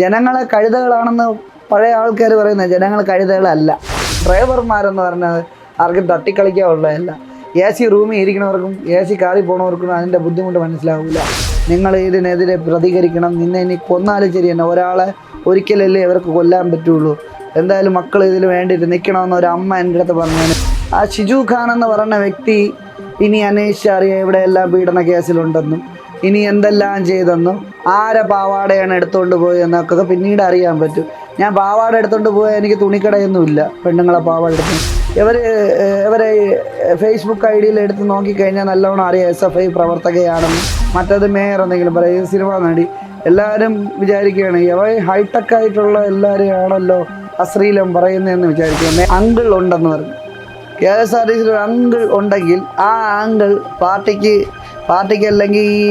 ജനങ്ങളെ കഴുതകളാണെന്ന് പഴയ ആൾക്കാർ പറയുന്നത് ജനങ്ങൾ കഴുതകളല്ല. ഡ്രൈവർമാരെന്ന് പറഞ്ഞാൽ ആർക്കും തട്ടിക്കളിക്കാനുള്ളതല്ല എ സി റൂമിൽ ഇരിക്കുന്നവർക്കും എ സി കാറി പോണവർക്കും അതിന്റെ ബുദ്ധിമുട്ട് മനസ്സിലാവില്ല നിങ്ങൾ ഇതിനെതിരെ പ്രതികരിക്കണം. നിന്നെ ഇനി കൊന്നാലും ശരി തന്നെ. ഒരാളെ ഒരിക്കലല്ലേ ഇവർക്ക് കൊല്ലാൻ പറ്റുള്ളൂ. എന്തായാലും മക്കൾ ഇതിന് വേണ്ടിയിട്ട് നിൽക്കണമെന്ന് ഒരു അമ്മ എന്റെ അടുത്ത് പറഞ്ഞു ആ ഷിജു ഖാൻ എന്ന് പറഞ്ഞ വ്യക്തി ഇനി അന്വേഷിച്ചറിയാം ഇവിടെയെല്ലാം പീഡന കേസിലുണ്ടെന്നും. ഇനി എന്തെല്ലാം ചെയ്തെന്നും ആരെ പാവാടയാണ് എടുത്തുകൊണ്ട് പോയെന്നൊക്കെ പിന്നീട് അറിയാൻ പറ്റും. ഞാൻ പാവാട എടുത്തുകൊണ്ട് പോയാൽ എനിക്ക് തുണിക്കടയൊന്നുമില്ല പെണ്ണുങ്ങളെ പാവാട എടുത്ത്. ഇവർ ഇവരെ ഫേസ്ബുക്ക് ഐ ഡിയിൽ എടുത്ത് നോക്കിക്കഴിഞ്ഞാൽ നല്ലോണം അറിയാം എസ് എഫ് ഐ പ്രവർത്തകയാണെന്ന്. മറ്റത് മേയർ എന്തെങ്കിലും പറയും സിനിമ നടി. എല്ലാവരും വിചാരിക്കുകയാണ് ഇവ ഹൈടെക് ആയിട്ടുള്ള എല്ലാവരെയും ആണല്ലോ അശ്രീലം പറയുന്നതെന്ന് വിചാരിക്കുക അങ്കിൾ ഉണ്ടെന്ന് പറഞ്ഞു. കെ എസ് ആർ ടി സിയിൽ ഒരു അങ്കിൾ ഉണ്ടെങ്കിൽ ആ അങ്കിൾ പാർട്ടിക്ക് പാർട്ടിക്ക് അല്ലെങ്കിൽ ഈ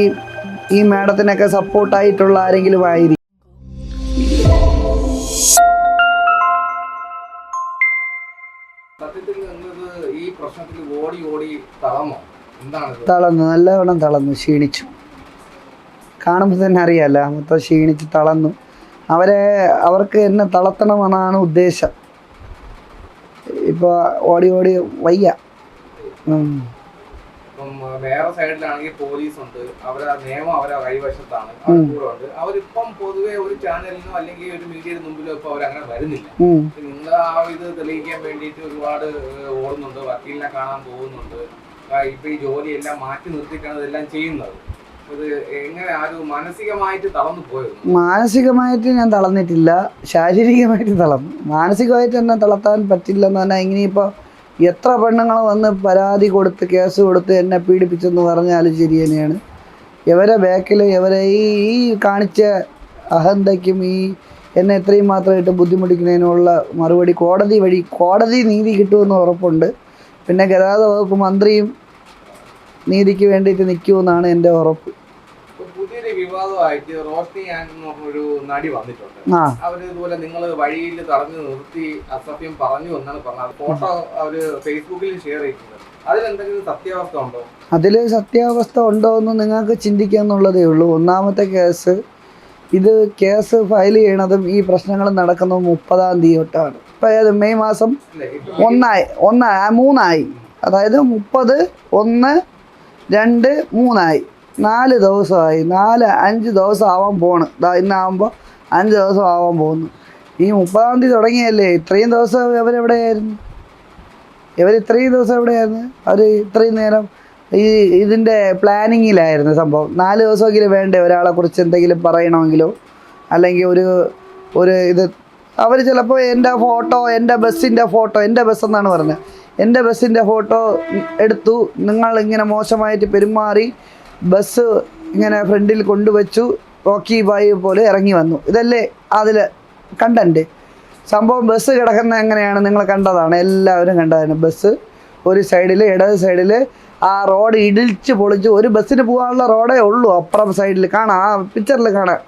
ഈ മാഡത്തിനൊക്കെ സപ്പോർട്ടായിട്ടുള്ള ആരെങ്കിലും ആയിരിക്കും. തളന്നു തളർന്നു? നല്ലവണ്ണം തളർന്നു ക്ഷീണിച്ചു. കാണുമ്പോൾ തന്നെ അറിയാല്ല മൊത്തം ക്ഷീണിച്ച് തളർന്നു. അവരെ അവർക്ക് എന്നെ തളർത്തണമെന്നാണ് ഉദ്ദേശം. ഇപ്പോൾ ഓടി ഓടി വയ്യ. ഇപ്പം വേറെ സൈഡിലാണെങ്കിൽ പോലീസ് ഉണ്ട് അവരെ നിയമം അവരെ കൈവശത്താണ്. കൂടെ ഉണ്ട് അവരിപ്പം പൊതുവെ ഒരു ചാനലിനോ അല്ലെങ്കിൽ ഒരു മീഡിയയുടെ മുമ്പിലോ ഇപ്പൊ അവരങ്ങനെ വരുന്നില്ല. നിങ്ങൾ ആ ഇത് തെളിയിക്കാൻ വേണ്ടിയിട്ട് ഒരുപാട് ഓടുന്നുണ്ട്. വക്കീലിനെ കാണാൻ പോകുന്നുണ്ട്. ഇപ്പൊ ഈ ജോലിയെല്ലാം മാറ്റി നിർത്തിയിട്ടാണ് ഇതെല്ലാം ചെയ്യുന്നത്. മാനസികമായിട്ട് ഞാൻ തളർന്നിട്ടില്ല. ശാരീരികമായിട്ട് തളർന്നു. മാനസികമായിട്ട് എന്നെ തളർത്താൻ പറ്റില്ലെന്ന് പറഞ്ഞാൽ ഇനിയിപ്പോൾ എത്ര പെണ്ണുങ്ങൾ വന്ന് പരാതി കൊടുത്ത് കേസ് കൊടുത്ത് എന്നെ പീഡിപ്പിച്ചെന്ന് പറഞ്ഞാലും ശരി തന്നെയാണ്. ഇവരെ ബാക്കിൽ ഇവരെ ഈ ഈ കാണിച്ച അഹന്തയ്ക്കും ഈ എന്നെ എത്രയും മാത്രമായിട്ട് ബുദ്ധിമുട്ടിക്കുന്നതിനുള്ള മറുപടി കോടതി വഴി കോടതി നീതി കിട്ടുമെന്ന് ഉറപ്പുണ്ട്. പിന്നെ ഗതാഗത വകുപ്പ് മന്ത്രിയും നീതിക്ക് വേണ്ടിയിട്ട് നിൽക്കുമെന്നാണ് എന്റെ ഉറപ്പ്. വിവാദമായിട്ട് റോഷ്നി ആൻ എന്ന് പറഞ്ഞൊരു നടി വന്നിട്ടുണ്ട്. അവർ ഇതുപോലെ നിങ്ങൾ വഴിയിൽ തടഞ്ഞു നിർത്തി അസഭ്യം പറഞ്ഞു എന്നാണ് പറഞ്ഞത്. ഫോട്ടോ അവർ ഫേസ്ബുക്കിൽ ഷെയർ ചെയ്തിട്ടുണ്ട്. അതിലെന്തെങ്കിലും സത്യാവസ്ഥ ഉണ്ടോ? അതിൽ സത്യാവസ്ഥ ഉണ്ടോ എന്ന് നിങ്ങൾക്ക് ചിന്തിക്കാന്നുള്ളതേ ഉള്ളൂ. ഒന്നാമത്തെ കേസ് ഇത് കേസ് ഫയൽ ചെയ്യണതും ഈ പ്രശ്നങ്ങൾ നടക്കുന്നത് മുപ്പതാം തീയതി തൊട്ടാണ്. ഇപ്പം ഏത് മെയ് മാസം? ഒന്നായി ഒന്നായി മൂന്നായി. അതായത് മുപ്പത് ഒന്ന് രണ്ട് മൂന്നായി. നാല് ദിവസമായി. നാല് അഞ്ച് ദിവസം ആവാൻ പോണ്. ഇതാ ഇന്നാവുമ്പോൾ അഞ്ച് ദിവസം ആവാൻ പോകുന്നു ഈ മുപ്പതാം തീയതി തുടങ്ങിയല്ലേ? ഇത്രയും ദിവസം ഇവരെവിടെയായിരുന്നു? ഇവർ ഇത്രയും ദിവസം എവിടെയായിരുന്നു? അവർ ഇത്രയും നേരം ഈ ഇതിന്റെ പ്ലാനിങ്ങിലായിരുന്നു സംഭവം. നാല് ദിവസമെങ്കിലും വേണ്ടേ ഒരാളെ കുറിച്ച് എന്തെങ്കിലും പറയണമെങ്കിലോ? അല്ലെങ്കിൽ ഒരു ഒരു ഇത് അവർ ചിലപ്പോൾ എന്റെ ഫോട്ടോ എന്റെ ബസ്സിന്റെ ഫോട്ടോ എന്റെ ബസ് എന്നാണ് പറഞ്ഞത്. എന്റെ ബസ്സിന്റെ ഫോട്ടോ എടുത്തു. നിങ്ങൾ ഇങ്ങനെ മോശമായിട്ട് പെരുമാറി ബസ് ഇങ്ങനെ ഫ്രണ്ടിൽ കൊണ്ടുവച്ചു റോക്കി ബായി പോലെ ഇറങ്ങി വന്നു. ഇതല്ലേ അതിൽ കണ്ടന്റ് സംഭവം ബസ് കിടക്കുന്ന എങ്ങനെയാണ്? നിങ്ങൾ കണ്ടതാണ്. എല്ലാവരും കണ്ടതാണ് ബസ്. ഒരു സൈഡിൽ ഇടത് സൈഡിൽ ആ റോഡ് ഇടിച്ച് പൊളിച്ച് ഒരു ബസ്സിന് പോകാനുള്ള റോഡേ ഉള്ളൂ. അപ്പുറം സൈഡിൽ കാണാം. ആ പിക്ചറിൽ കാണാം.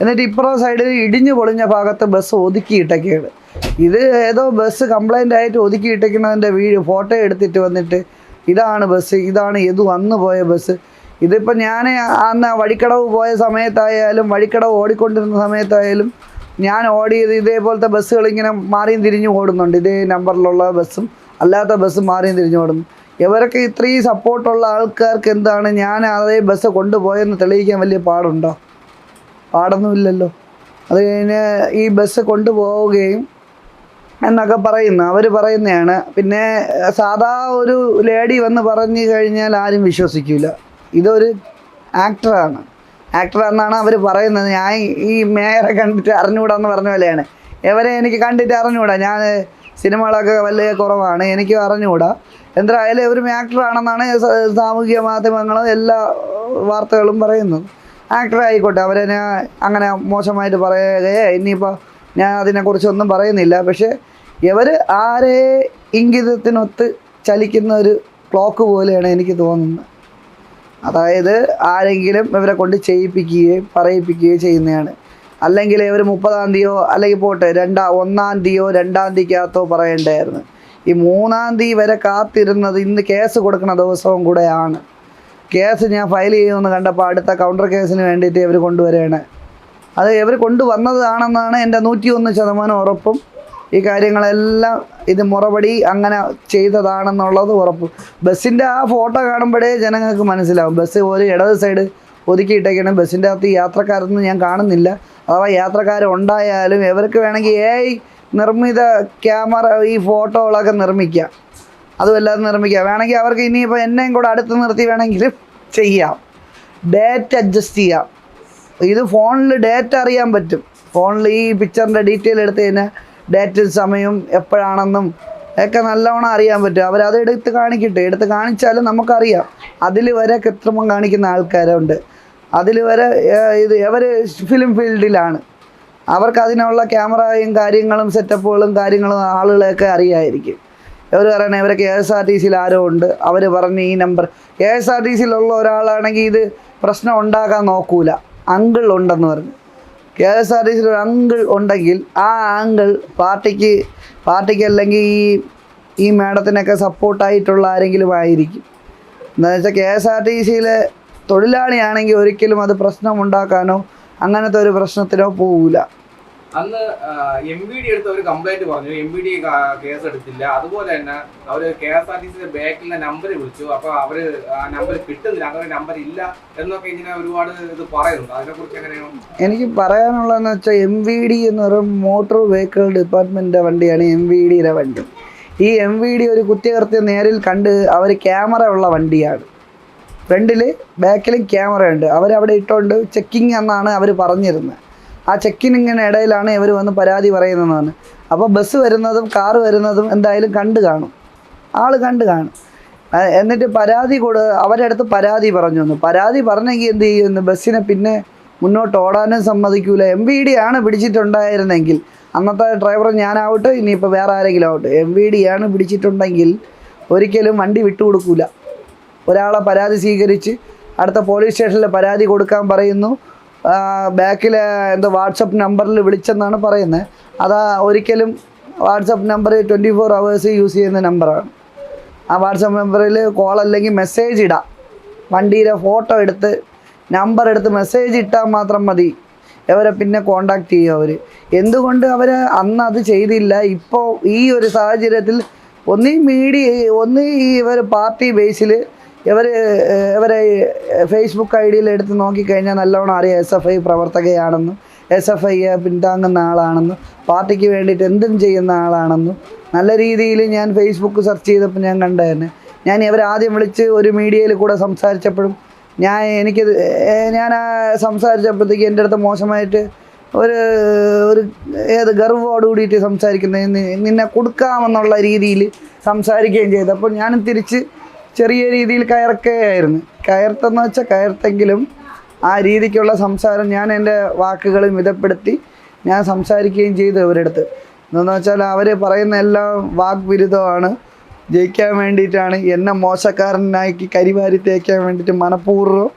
എന്നിട്ട് ഇപ്പുറം സൈഡിൽ ഇടിഞ്ഞു പൊളിഞ്ഞ ഭാഗത്ത് ബസ് ഒതുക്കിയിട്ടൊക്കെയാണ് ഇത് ഏതോ ബസ് കംപ്ലൈന്റ് ആയിട്ട് ഒതുക്കിയിട്ടേക്കുന്നതിന്റെ വീ ഫോട്ടോ എടുത്തിട്ട് വന്നിട്ട് ഇതാണ് ബസ്. ഇതാണ് ഏതു വന്നു പോയ ബസ്. ഇതിപ്പോൾ ഞാൻ അന്ന് വഴിക്കടവ് പോയ സമയത്തായാലും വഴിക്കടവ് ഓടിക്കൊണ്ടിരുന്ന സമയത്തായാലും ഞാൻ ഓടിയത് ഇതേപോലത്തെ ബസ്സുകൾ ഇങ്ങനെ മാറിയും തിരിഞ്ഞു ഓടുന്നുണ്ട്. ഇതേ നമ്പറിലുള്ള ബസ്സും അല്ലാത്ത ബസ്സും മാറിയും തിരിഞ്ഞു ഓടുന്നു. ഇവരൊക്കെ ഇത്രയും സപ്പോർട്ടുള്ള ആൾക്കാർക്ക് എന്താണ് ഞാൻ അതേ ബസ് കൊണ്ടുപോയെന്ന് തെളിയിക്കാൻ വലിയ പാടുണ്ടോ? പാടൊന്നുമില്ലല്ലോ അത് കഴിഞ്ഞ് ഈ ബസ് കൊണ്ടുപോവുകയും എന്നൊക്കെ പറയുന്നു. അവർ പറയുന്നതാണ്. പിന്നെ സാധാ ഒരു ലേഡി വന്ന് പറഞ്ഞു കഴിഞ്ഞാൽ ആരും വിശ്വസിക്കില്ല ഇതൊരു ആക്ടറാണ്. ആക്ടർ എന്നാണ് അവർ പറയുന്നത്. ഞാൻ ഈ മേയറെ കണ്ടിട്ട് അറിഞ്ഞുകൂടാന്ന് പറഞ്ഞ പോലെയാണ്. ഇവരെ എനിക്ക് കണ്ടിട്ട് അറിഞ്ഞുകൂടാ? ഞാൻ സിനിമകളൊക്കെ വലിയ കുറവാണ്. എനിക്ക് അറിഞ്ഞുകൂടാ. എന്തായാലും ഒരു ആക്ടറാണെന്നാണ് സാമൂഹിക മാധ്യമങ്ങളും എല്ലാ വാർത്തകളും പറയുന്നത്. ആക്ടർ ആയിക്കോട്ടെ അവരെ ഞാൻ അങ്ങനെ മോശമായിട്ട് പറയുകയോ ഇനിയിപ്പോൾ ഞാൻ അതിനെക്കുറിച്ചൊന്നും പറയുന്നില്ല. പക്ഷേ ഇവർ ആരെ ഇംഗിതത്തിനൊത്ത് ചലിക്കുന്ന ഒരു ക്ലോക്ക് പോലെയാണ് എനിക്ക് തോന്നുന്നത്. അതായത് ആരെങ്കിലും ഇവരെ കൊണ്ട് ചെയ്യിപ്പിക്കുകയും പറയിപ്പിക്കുകയും ചെയ്യുന്നതാണ്. അല്ലെങ്കിൽ ഇവർ മുപ്പതാം തീയോ അല്ലെങ്കിൽ പോട്ടെ രണ്ടാ ഒന്നാം തീയോ രണ്ടാം തീക്കകത്തോ പറയേണ്ടായിരുന്നു ഈ മൂന്നാം തീയതി വരെ കാത്തിരുന്നത് ഇന്ന് കേസ് കൊടുക്കുന്ന ദിവസവും കൂടെയാണ്. കേസ് ഞാൻ ഫയൽ ചെയ്യുമെന്ന് കണ്ടപ്പോൾ അടുത്ത കൗണ്ടർ കേസിന് വേണ്ടിയിട്ട് ഇവർ കൊണ്ടുവരികയാണ്. അത് ഇവർ കൊണ്ടുവന്നതാണെന്നാണ് എന്റെ നൂറ്റി ഒന്ന് ശതമാനം ഉറപ്പും ഈ കാര്യങ്ങളെല്ലാം ഇത് മുറപടി അങ്ങനെ ചെയ്തതാണെന്നുള്ളത് ഉറപ്പ്. ബസ്സിന്റെ ആ ഫോട്ടോ കാണുമ്പോഴേ ജനങ്ങൾക്ക് മനസ്സിലാവും. ബസ് ഒരു ഇടത് സൈഡ് ഒതുക്കിയിട്ടേക്കാണ് ബസ്സിന്റെ അകത്ത് യാത്രക്കാരൊന്നും ഞാൻ കാണുന്നില്ല. അഥവാ യാത്രക്കാരുണ്ടായാലും ഇവർക്ക് വേണമെങ്കിൽ എ നിർമ്മിത ക്യാമറ ഈ ഫോട്ടോകളൊക്കെ നിർമ്മിക്കാം. അതുമല്ലാതെ നിർമ്മിക്കാം. വേണമെങ്കിൽ അവർക്ക് ഇനിയിപ്പോൾ എന്നെയും കൂടെ അടുത്ത് നിർത്തി വേണമെങ്കിലും ചെയ്യാം. ഡേറ്റ് അഡ്ജസ്റ്റ് ചെയ്യാം. ഇത് ഫോണിൽ ഡേറ്റ് അറിയാൻ പറ്റും. ഫോണിൽ ഈ പിക്ചറിന്റെ ഡീറ്റെയിൽ എടുത്ത് കഴിഞ്ഞാൽ ഡേറ്റ് സമയവും എപ്പോഴാണെന്നും ഒക്കെ നല്ലവണ്ണം അറിയാൻ പറ്റും. അവരത് എടുത്ത് കാണിക്കട്ടെ. എടുത്ത് കാണിച്ചാലും നമുക്കറിയാം. അതിൽ വരെ കൃത്രിമം കാണിക്കുന്ന ആൾക്കാരുണ്ട്. അതിൽ വരെ ഇത് അവർ ഫിലിം ഫീൽഡിലാണ് അവർക്ക് അതിനുള്ള ക്യാമറയും കാര്യങ്ങളും സെറ്റപ്പുകളും കാര്യങ്ങളും ആളുകളെയൊക്കെ അറിയായിരിക്കും. ഇവർ പറയണേ ഇവരെ കെ എസ് ആർ ടി സിയിൽ ആരോ ഉണ്ട്. അവർ പറഞ്ഞ് ഈ number K S R T സിയിലുള്ള ഒരാളാണെങ്കിൽ ഇത് പ്രശ്നം ഉണ്ടാക്കാൻ നോക്കൂല. അങ്കിൾ ഉണ്ടെന്ന് പറഞ്ഞു. കെ എസ് ആർ ടി സിയിൽ ഒരു അങ്കിൾ ഉണ്ടെങ്കിൽ ആ ആങ്കിൾ പാർട്ടിക്ക് പാർട്ടിക്ക് അല്ലെങ്കിൽ ഈ ഈ മാഡത്തിനൊക്കെ സപ്പോർട്ടായിട്ടുള്ള ആരെങ്കിലും ആയിരിക്കും. എന്താണെന്ന് വെച്ചാൽ കെ എസ് ആർ ടി സിയിലെ തൊഴിലാളിയാണെങ്കിൽ ഒരിക്കലും അത് പ്രശ്നമുണ്ടാക്കാനോ അങ്ങനത്തെ ഒരു പ്രശ്നത്തിനോ പോവില്ല അന്ന് എം വി ഡി എടുത്ത് ഒരു കംപ്ലൈന്റ് പറഞ്ഞു. എം വി ഡി കേസ് എടുത്തില്ല. അതുപോലെ തന്നെ അവർ കെ എസ് ആർ ടി സിയുടെ ബാക്കിലെ നമ്പർ വിളിച്ചു. അപ്പൊ അവർ ആ നമ്പർ കിട്ടുന്നില്ല. അങ്ങനെ നമ്പർ ഇല്ല എന്നൊക്കെ ഇങ്ങനെ ഒരുപാട് ഇത് പറയുന്നുണ്ട്. അതിനെ കുറിച്ച് എങ്ങനെയാണ്? എനിക്ക് പറയാനുള്ളതെന്ന് വെച്ചാൽ എം വി ഡി എന്ന് പറയും മോട്ടോർ വെഹിക്കിൾ ഡിപ്പാർട്ട്മെന്റിന്റെ വണ്ടിയാണ് എം വി ഡിയുടെ വണ്ടി. ഈ എം വി ഡി ഒരു കുറ്റകൃത്യം നേരിൽ കണ്ട് അവർ ക്യാമറ ഉള്ള വണ്ടിയാണ്. ഫ്രണ്ടിൽ ബാക്കിലും ക്യാമറ ഉണ്ട്. അവരവിടെ ഇട്ടുകൊണ്ട് ചെക്കിങ് എന്നാണ് അവർ പറഞ്ഞിരുന്നത്. ആ ചെക്കിനിങ്ങനെ ഇടയിലാണ് ഇവർ വന്ന് പരാതി പറയുന്നതെന്നാണ് അപ്പോൾ ബസ് വരുന്നതും കാർ വരുന്നതും എന്തായാലും കണ്ടു കാണും. ആൾ കണ്ടു കാണും. എന്നിട്ട് പരാതി കൊടു അവരുടെ അടുത്ത് പരാതി പറഞ്ഞു വന്നു പരാതി പറഞ്ഞെങ്കിൽ എന്ത് ചെയ്യുന്നു ബസ്സിനെ പിന്നെ മുന്നോട്ട് ഓടാനും സമ്മതിക്കൂല. എം വി ഡി ആണ് പിടിച്ചിട്ടുണ്ടായിരുന്നെങ്കിൽ. അന്നത്തെ ഡ്രൈവർ ഞാനാവട്ടെ ഇനിയിപ്പോൾ വേറെ ആരെങ്കിലും ആവട്ടെ. എം വി ഡി ആണ് പിടിച്ചിട്ടുണ്ടെങ്കിൽ ഒരിക്കലും വണ്ടി വിട്ടുകൊടുക്കൂല ഒരാളെ പരാതി സ്വീകരിച്ച് അടുത്ത പോലീസ് സ്റ്റേഷനിൽ പരാതി കൊടുക്കാൻ പറയുന്നു. ബാക്കിൽ എന്തോ വാട്സപ്പ് നമ്പറിൽ വിളിച്ചെന്നാണ് പറയുന്നത്. അതാ ഒരിക്കലും WhatsApp number twenty four hours use ചെയ്യുന്ന നമ്പറാണ്. ആ വാട്സപ്പ് നമ്പറിൽ കോൾ അല്ലെങ്കിൽ മെസ്സേജ് ഇടാം. വണ്ടിയുടെ ഫോട്ടോ എടുത്ത് നമ്പർ എടുത്ത് മെസ്സേജ് ഇട്ടാൽ മാത്രം മതി. അവരെ പിന്നെ കോണ്ടാക്ട് ചെയ്യും അവർ എന്തുകൊണ്ട് അവർ അന്ന് അത് ചെയ്തില്ല? ഇപ്പോൾ ഈ ഒരു സാഹചര്യത്തിൽ ഒന്നീ മീഡിയ ഒന്നീ ഇവർ പാർട്ടി ബേസിൽ ഇവർ ഇവരെ ഫേസ്ബുക്ക് ഐ ഡിയിൽ എടുത്ത് നോക്കിക്കഴിഞ്ഞാൽ നല്ലോണം അറിയാം എസ് എഫ് ഐ പ്രവർത്തകയാണെന്നും എസ് എഫ് ഐയെ പിന്താങ്ങുന്ന ആളാണെന്നും പാർട്ടിക്ക് വേണ്ടിയിട്ട് എന്തും ചെയ്യുന്ന ആളാണെന്നും നല്ല രീതിയിൽ ഞാൻ ഫേസ്ബുക്ക് സെർച്ച് ചെയ്തപ്പോൾ ഞാൻ കണ്ടതന്നെ ഞാൻ ഇവരെ ആദ്യം വിളിച്ച് ഒരു മീഡിയയിൽ കൂടെ സംസാരിച്ചപ്പോഴും ഞാൻ എനിക്ക് ഞാൻ സംസാരിച്ചപ്പോഴത്തേക്ക് എന്റെ അടുത്ത് മോശമായിട്ട് ഒരു ഒരു ഏത് ഗർവോട് കൂടിയിട്ട് സംസാരിക്കുന്നത് നിന്നെ കൊടുക്കാമെന്നുള്ള രീതിയിൽ സംസാരിക്കുകയും ചെയ്തു. അപ്പോൾ ഞാനും തിരിച്ച് ചെറിയ രീതിയിൽ കയർക്കുകയായിരുന്നു. കയർത്തെന്ന് വെച്ചാൽ കയർത്തെങ്കിലും ആ രീതിക്കുള്ള സംസാരം ഞാൻ എന്റെ വാക്കുകൾ മിതപ്പെടുത്തി ഞാൻ സംസാരിക്കുകയും ചെയ്തു അവരുടെ അടുത്ത് എന്താണെന്ന് വെച്ചാൽ അവർ പറയുന്ന എല്ലാം വാഗ്വിരുദ്ധമാണ്. ജയിക്കാൻ വേണ്ടിയിട്ടാണ്. എന്നെ മോശക്കാരനാക്കി കരിവാരി തേക്കാൻ വേണ്ടിയിട്ട് മനഃപൂർവം